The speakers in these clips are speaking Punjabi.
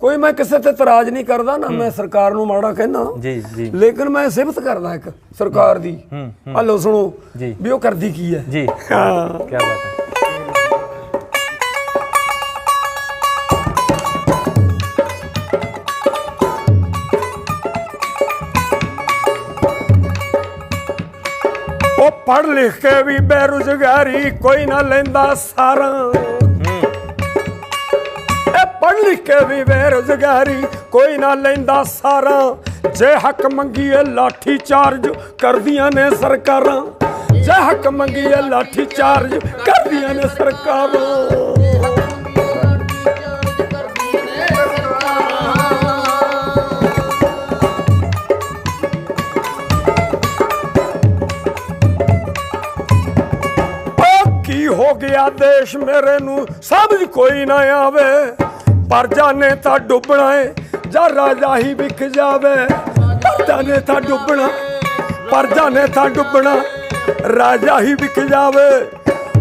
ਕੋਈ ਮੈਂ ਕਿਸੇ ਤੇ ਇਤਰਾਜ਼ ਨਹੀਂ ਕਰਦਾ ਨਾ ਮੈਂ ਸਰਕਾਰ ਨੂੰ ਮਾੜਾ ਕਹਿੰਦਾ। ਜੀ ਜੀ। ਲੇਕਿਨ ਮੈਂ ਸਿਫਤ ਕਰਦਾ ਇੱਕ ਸਰਕਾਰ ਦੀ। ਹੂੰ ਹਲੋ ਸੁਣੋ। ਵੀ ਉਹ ਕਰਦੀ ਕੀ ਹੈ। ਜੀ। ਹਾਂ। ਕੀ ਬਾਤ ਹੈ। ਉਹ ਪੜ ਲਿਖ ਕੇ ਵੀ ਬੇਰੁਜ਼ਗਾਰੀ ਕੋਈ ਨਾ ਲੈਂਦਾ ਸਾਰਾ। ਇਹ ਲਿਖ ਕੇ ਵੀ ਬੇਰੁਜ਼ਗਾਰੀ, ਕੋਈ ਨਾ ਲੈਂਦਾ ਸਾਰਾ। ਜੇ ਹੱਕ ਮੰਗੀਏ ਲਾਠੀ ਚਾਰਜ ਕਰਦੀਆਂ ਨੇ ਸਰਕਾਰਾਂ। ਜੇ ਹੱਕ ਮੰਗੀਏ ਲਾਠੀ ਚਾਰਜ ਕਰਦੀਆਂ ਨੇ ਸਰਕਾਰਾਂ। ਕੀ ਹੋ ਗਿਆ ਦੇਸ਼ ਮੇਰੇ ਨੂੰ? ਸਮਝ ਕੋਈ ਨਾ ਆਵੇ। ਪਰ ਜਾਣੇ ਤਾਂ ਡੁੱਬਣਾ ਏ, ਜਾਂ ਰਾਜਾ ਹੀ ਵਿਖ ਜਾਵੇ। ਪਰ ਜਾਣੇ ਤਾਂ ਡੁੱਬਣਾ ਪਰ ਜਾਣੇ ਤਾਂ ਡੁੱਬਣਾ, ਰਾਜਾ ਹੀ ਵਿਖ ਜਾਵੇ।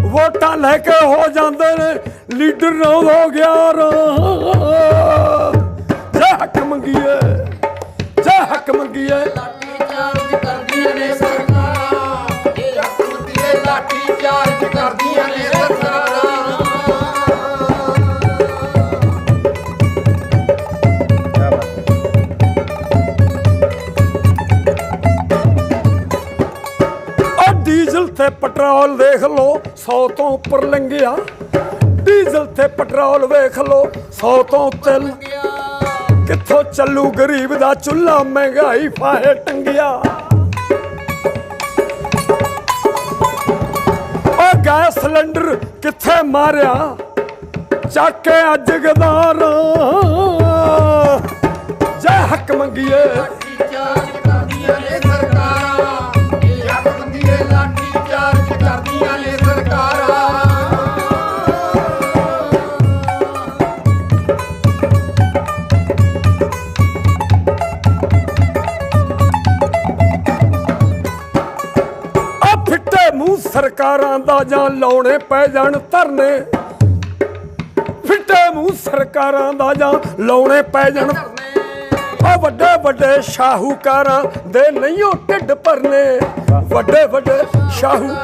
ਵੋਟਾਂ ਲੈ ਕੇ ਹੋ ਜਾਂਦੇ ਨੇ, ਲੀਡਰ ਨਾ ਹੋ ਗਿਆ ਰਾ। ਜੇ ਹੱਕ ਮੰਗੀਏ, ਜੇ ਹੱਕ ਮੰਗੀਏ। ਲਾਠੀ ਚਾਰਜ ਕਰਦੀਆਂ ਨੇ ਸਰਕਾਰਾਂ, ਇਹ ਹਕੂਮਤ ਦੇ ਲਾਠੀ ਚਾਰਜ ਕਰਦੀਆਂ ਨੇ ਸਰਕਾਰਾਂ। ਤੇ ਪੈਟਰੋਲ ਦੇਖ ਲੋ 100 ਤੋਂ ਉੱਪਰ ਲੰਘਿਆ। ਡੀਜ਼ਲ ਤੇ ਪੈਟਰੋਲ ਵੇਖ ਲੋ 100 ਤੋਂ ਉੱਤੇ ਲ- ਕਿੱਥੋਂ ਚੱਲੂ ਗਰੀਬ ਦਾ ਚੁੱਲ੍ਹਾ, ਮਹਿੰਗਾਈ ਫਾਹੇ ਟੰਗਿਆ। ਆ ਗੈਸ ਸਿਲੰਡਰ ਕਿੱਥੇ ਮਾਰਿਆ? ਚੱਕ ਕੇ ਅੱਜ ਗਦਾਰਾਂ। ਜੇ ਹੱਕ ਮੰਗੀਏ। ਲਾਠੀ ਚਾਰਜ ਕਰਦੀਆਂ ਨੇ ਸਰਕਾਰਾਂ ਸਰਕਾਰਾਂ ਦਾ ਜਾਂ ਲਾਉਣੇ ਪੈ ਜਾਣ ਧਰਨੇ। ਫਿੱਟੇ ਮੂੰਹ ਸਰਕਾਰਾਂ ਦਾ ਜਾਂ ਲਾਉਣੇ ਪੈ ਜਾਣ ਆ ਵੱਡੇ ਵੱਡੇ ਸ਼ਾਹੂਕਾਰਾਂ ਦੇ ਨਹੀਂ ਉਹ ਢਿੱਡ ਭਰਨੇ। ਵੱਡੇ ਵੱਡੇ ਸ਼ਾਹੂ ਦੇ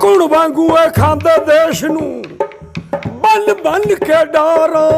ਕੁਣ ਵਾਂਗੂ ਇਹ ਖਾਂਦੇ ਦੇਸ਼ ਨੂੰ? ਬੰਨ ਬੰਨ ਕੇ ਡਾਰਾਂ।